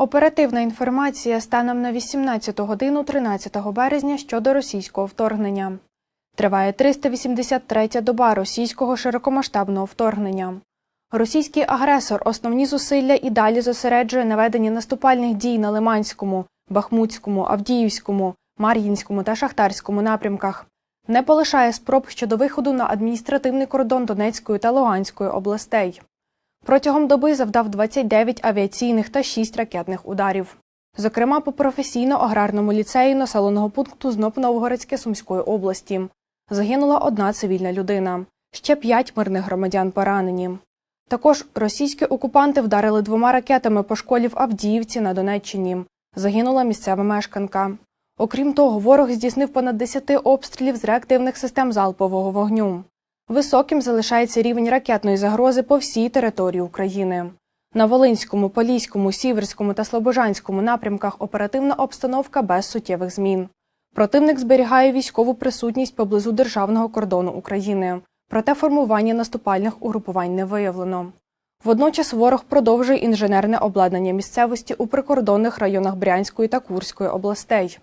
Оперативна інформація станом на 18 годину 13 березня щодо російського вторгнення. Триває 383-я доба російського широкомасштабного вторгнення. Російський агресор основні зусилля і далі зосереджує на веденні наступальних дій на Лиманському, Бахмутському, Авдіївському, Мар'їнському та Шахтарському напрямках. Не полишає спроб щодо виходу на адміністративний кордон Донецької та Луганської областей. Протягом доби завдав 29 авіаційних та 6 ракетних ударів. Зокрема, по професійно-аграрному ліцеї населеного пункту Зноб Новгородське Сумської області. Загинула одна цивільна людина. Ще п'ять мирних громадян поранені. Також російські окупанти вдарили двома ракетами по школі в Авдіївці на Донеччині. Загинула місцева мешканка. Окрім того, ворог здійснив понад 10 обстрілів з реактивних систем залпового вогню. Високим залишається рівень ракетної загрози по всій території України. На Волинському, Поліському, Сіверському та Слобожанському напрямках оперативна обстановка без суттєвих змін. Противник зберігає військову присутність поблизу державного кордону України, проте формування наступальних угрупувань не виявлено. Водночас ворог продовжує інженерне обладнання місцевості у прикордонних районах Брянської та Курської областей.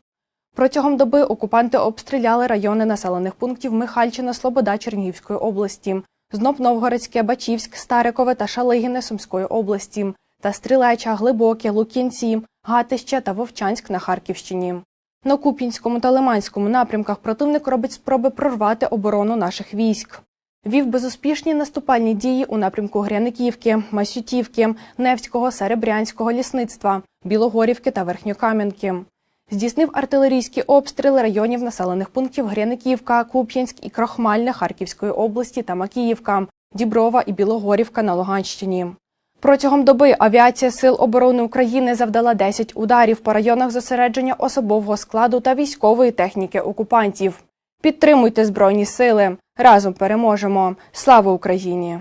Протягом доби окупанти обстріляли райони населених пунктів Михальчина, Слобода Чернігівської області, Знов Новгородське, Бачівськ, Старикове та Шалигіне Сумської області та Стрілеча, Глибоке, Лук'янці, Гатище та Вовчанськ на Харківщині. На Куп'янському та Лиманському напрямках противник робить спроби прорвати оборону наших військ. Вів безуспішні наступальні дії у напрямку Гряниківки, Масютівки, Невського, Серебрянського лісництва, Білогорівки та Верхньокам'янки. Здійснив артилерійські обстріли районів населених пунктів Гряниківка, Куп'янськ і Крохмальне Харківської області та Макіївка, Діброва і Білогорівка на Луганщині. Протягом доби авіація Сил оборони України завдала 10 ударів по районах зосередження особового складу та військової техніки окупантів. Підтримуйте Збройні сили! Разом переможемо! Слава Україні!